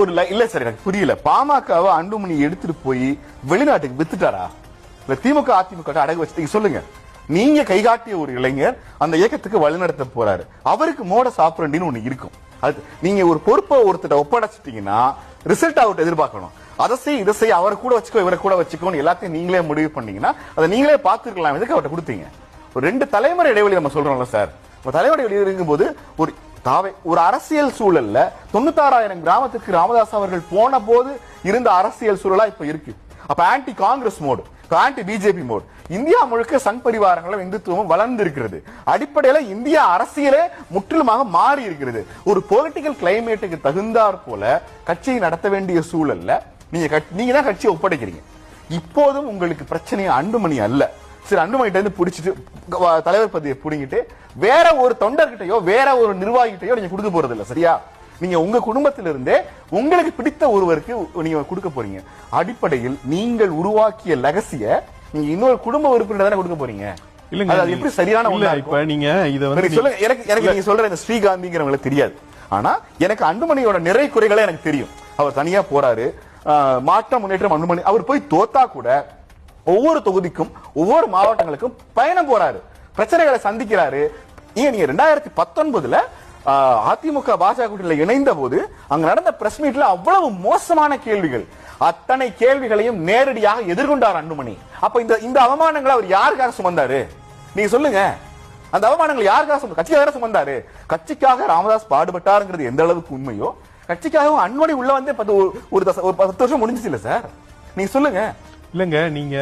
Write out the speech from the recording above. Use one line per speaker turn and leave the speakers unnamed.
ஒரு இல்ல சார் எனக்கு புரியல. பாமகவை அன்புமணி எடுத்துட்டு போய் வெளிநாட்டுக்கு வித்துட்டாரா? இல்ல திமுக அதிமுக அடகு வச்சு சொல்லுங்க. நீங்க கைகாட்டிய ஒரு இளைஞர் அந்த இயக்கத்துக்கு வழிநடத்த போறாரு. அவருக்கு மோட சாப்பிடண்டின்னு ஒண்ணு இருக்கும். அது நீங்க ஒரு பொறுப்பை ஒருத்தட்ட ஒப்படைச்சிட்டீங்கன்னா ரிசல்ட் அவர்கிட்ட எதிர்பார்க்கணும். அதை செய் இதை செய் அவரை கூட வச்சுக்கோ இவரை கூட வச்சுக்கோன்னு எல்லாத்தையும் நீங்களே முடிவு பண்ணீங்கன்னா அதை நீங்களே பார்த்துருக்கலாம். எதுக்கு அவர்கிட்ட கொடுத்தீங்க? ஒரு ரெண்டு தலைமுறை இடைவெளி நம்ம சொல்றோம்ல சார். தலைமுறை இடைவெளி இருக்கும்போது ஒரு தாவே ஒரு அரசியல் சூழல்ல தொண்ணூத்தாறாயிரம் கிராமத்துக்கு ராமதாஸ் அவர்கள் போன போது இருந்த அரசியல் சூழலா இப்ப இருக்கு. அப்ப anti Congress mode anti BJP mode India முழுக்க சங் பரிவாரங்களும் இந்துத்துவம் வளர்ந்து இருக்கிறது அடிப்படையில இந்தியா அரசியலே முற்றிலுமாக மாறி இருக்கிறது. ஒரு பொலிட்டிக்கல் கிளைமேட்டுக்கு தகுந்தாற் போல கட்சியை நடத்த வேண்டிய சூழல்ல நீங்க நீங்க தான் கட்சியை ஒப்படைக்கிறீங்க. இப்போதும் உங்களுக்கு பிரச்சனை அன்புமணி அல்ல. சரி அன்புமணிட்ட இருந்து பிடிச்சிட்டு தலைவர் பதவியை புடிங்கிட்டு வேற ஒரு தொண்டர்கிட்டயோ வேற ஒரு நிர்வாகிகிட்டயோ நீங்க கொடுக்க போறது இல்ல சரியா? நீங்க உங்க குடும்பத்திலிருந்தே உங்களுக்கு பிடித்த ஒருவருக்கு நீங்க கொடுக்க போறீங்க. அடிப்படையில் நீங்கள் உருவாக்கிய லகசிய நீங்க இன்னொரு குடும்ப உறுப்பினர் தானே கொடுக்க போறீங்க?
இல்லங்க
அது- எப்படி சரியான
இல்ல இப்ப? நீங்க இத வந்து
சொல்லுங்க. எனக்கு எனக்கு நீங்க சொல்ற இந்த ஸ்ரீகாந்திங்கிறவங்களுக்கு தெரியாது. ஆனா எனக்கு அன்புமணியோட நிறை குறைகளே எனக்கு தெரியும். அவர் தனியா போறாரு. மாற்றம் முன்னேற்றம் அன்புமணி அவர் போய் தோத்தா கூட ஒவ்வொரு தொகுதிக்கும் ஒவ்வொரு மாவட்டங்களுக்கும் பயணம் போறாரு. பிரச்சனைகளை சந்திக்கிறாரு. ஏன் நீங்க ரெண்டாயிரத்தி பத்தொன்பதுல அதிமுக பாஜக இணைந்த போது அங்க நடந்த பிரஸ் மீட்ல அவ்வளவு மோசமான கேள்விகள். அத்தனை கேள்விகளையும் நேரடியாக எதிர்கொண்டார் அன்புமணி. அப்ப இந்த இந்த அவமானங்களை அவர் யாருக்காக சுமந்தாரு? நீங்க சொல்லுங்க. அந்த அவமானங்கள் யாருக்காக சுமந்த கட்சிக்காக சுமந்தாரு. கட்சிக்காக ராமதாஸ் பாடுபட்டாருங்கிறது எந்த அளவுக்கு உண்மையோ கட்சிக்காகவும் அன்புமணி உள்ள வந்து ஒரு ஒரு ஒரு பத்து வருஷம் முடிஞ்சிச்சு இல்ல சார்? நீங்க சொல்லுங்க.
இல்லங்க நீங்க